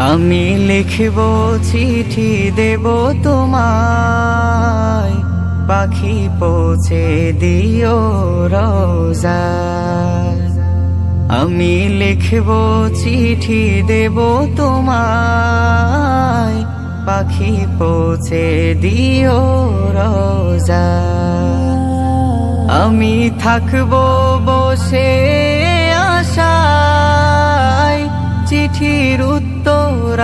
আমি লিখব, চিঠি দেব তোমায়। পাখি পৌঁছে দিও রোজা। আমি লিখব, চিঠি দেব তোমায়। পাখি পৌঁছে দিও রোজা। আমি থাকব বসে আশায়, চিঠির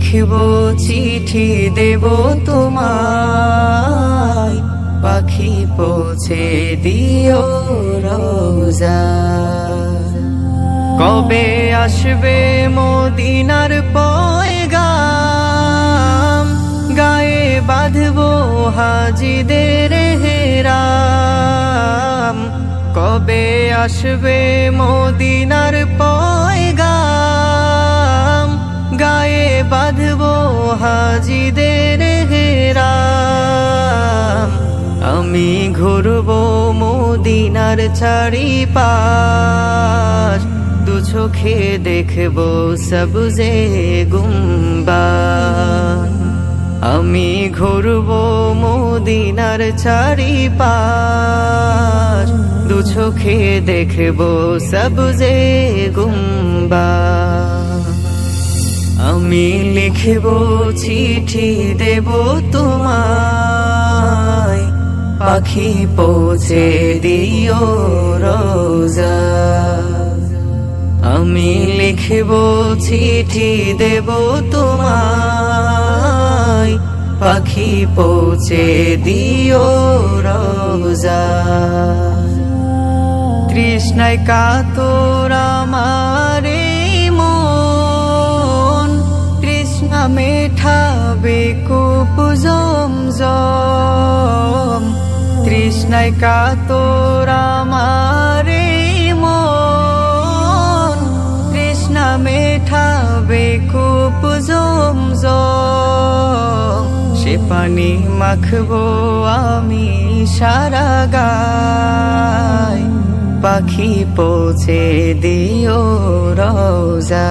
লিখব, চিঠি দেব তোমায়। পাখি পৌঁছে দিও রোজা। কবে আসবে মদিনার পয়গাম? গায়ে বাঁধবো হাজিদের হেরাম। কবে আসবে মদিনার পয়গাম? বাঁধবো হাজিদের হেরাম। আমি ঘুরবো মদিনার ছাড়ি পাশ দু চোখে দেখব সবুজে গুম্বা আমি ঘুরবো মদিনার ছাড়ি পাশ দু চোখে দেখব সবুজে গুম্বা আমি লিখব চিঠি দেব তোমায়। পাখি পৌঁছে দিও রোজা। আমি লিখব চিঠি দেব তোমায়। পাখি পৌঁছে দিও রোজা। তৃষ্ণায় কাতর আমারে মেঠাবে কুপ তৃষ্ণায় কাতর আমারে মন তৃষ্ণা মেঠাবে কুপ সে পানি মাখবো আমি সারা গায় পাখি পৌঁছে দিও রোজা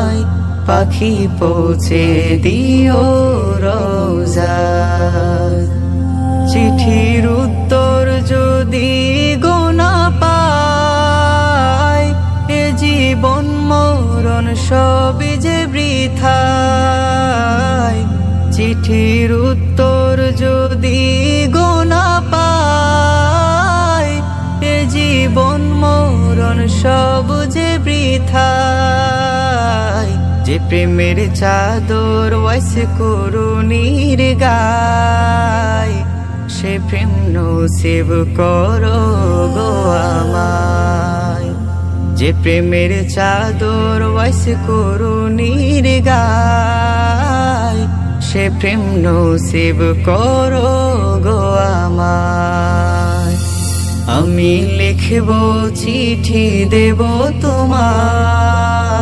পাখি পৌঁছে দিও রোজা। চিঠির উত্তর যদি গোনা পায় এ জীবন মরণ সব যে বৃথায় চিঠির উত্তর যদি গোনা পায় এ জীবন মরণ সব যে বৃথায় যে প্রেমের চাদর ওয়াইস করুণীর গায়, সে প্রেম নসিব করো গো আমায়। যে প্রেমের চাদর ওয়াইস করুণীর গায়, সে প্রেম নসিব করো গো আমায়। আমি লিখব চিঠি দেব তোমায়